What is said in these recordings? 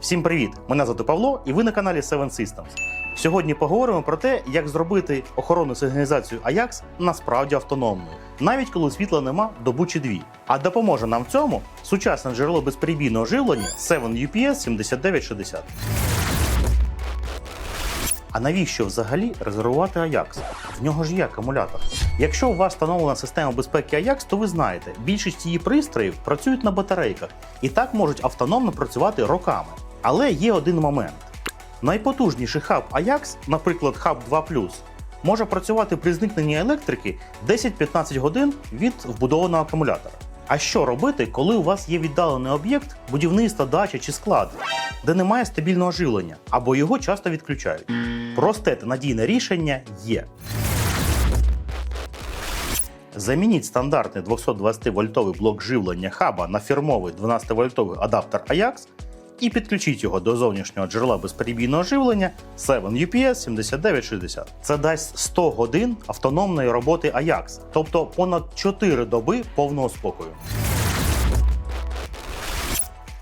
Всім привіт! Мене звати Павло, і ви на каналі Seven Systems. Сьогодні поговоримо про те, як зробити охоронну сигналізацію Ajax насправді автономною, навіть коли світла нема добу чи дві. А допоможе нам в цьому сучасне джерело безперебійного живлення 7 UPS 7960. А навіщо взагалі резервувати Ajax? В нього ж є акумулятор. Якщо у вас встановлена система безпеки Ajax, то ви знаєте, більшість її пристроїв працюють на батарейках і так можуть автономно працювати роками. Але є один момент: найпотужніший хаб Ajax, наприклад, хаб 2 може працювати при зникненні електрики 10-15 годин від вбудованого акумулятора. А що робити, коли у вас є віддалений об'єкт, будівництва, дача чи склад, де немає стабільного живлення або його часто відключають? Просте та надійне рішення є. Замініть стандартний 220-вольтовий блок живлення хаба на фірмовий 12-вольтовий адаптер Ajax і підключіть його до зовнішнього джерела безперебійного живлення 7 UPS 7960. Це дасть 100 годин автономної роботи Ajax, тобто понад 4 доби повного спокою.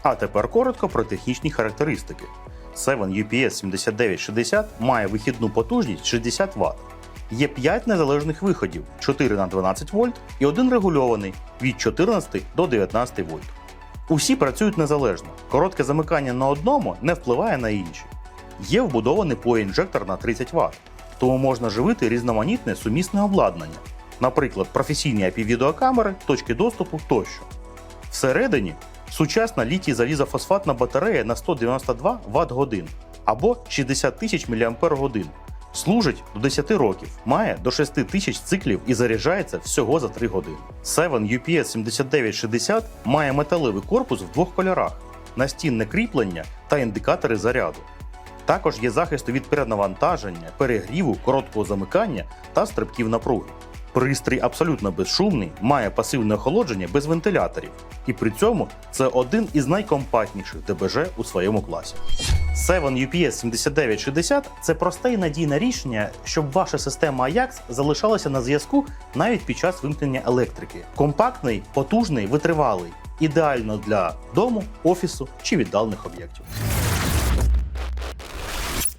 А тепер коротко про технічні характеристики. 7 UPS 7960 має вихідну потужність 60 Вт. Є 5 незалежних виходів 4 на 12 вольт і один регульований від 14 до 19 вольт. Усі працюють незалежно. Коротке замикання на одному не впливає на інші. Є вбудований POE-інжектор на 30 Вт, тому можна живити різноманітне сумісне обладнання, наприклад, професійні IP-відеокамери, точки доступу тощо. Всередині сучасна літій залізофосфатна батарея на 192 Вт годин або 60 тисяч мАч. Служить до 10 років, має до 6 тисяч циклів і заряджається всього за 3 години. 7 UPS 7960 має металевий корпус в двох кольорах, настінне кріплення та індикатори заряду. Також є захист від перенавантаження, перегріву, короткого замикання та стрибків напруги. Пристрій абсолютно безшумний, має пасивне охолодження без вентиляторів, і при цьому це один із найкомпактніших ДБЖ у своєму класі. 7 UPS 7960 це просте і надійне рішення, щоб ваша система Ajax залишалася на зв'язку навіть під час вимкнення електрики. Компактний, потужний, витривалий, ідеально для дому, офісу чи віддалених об'єктів.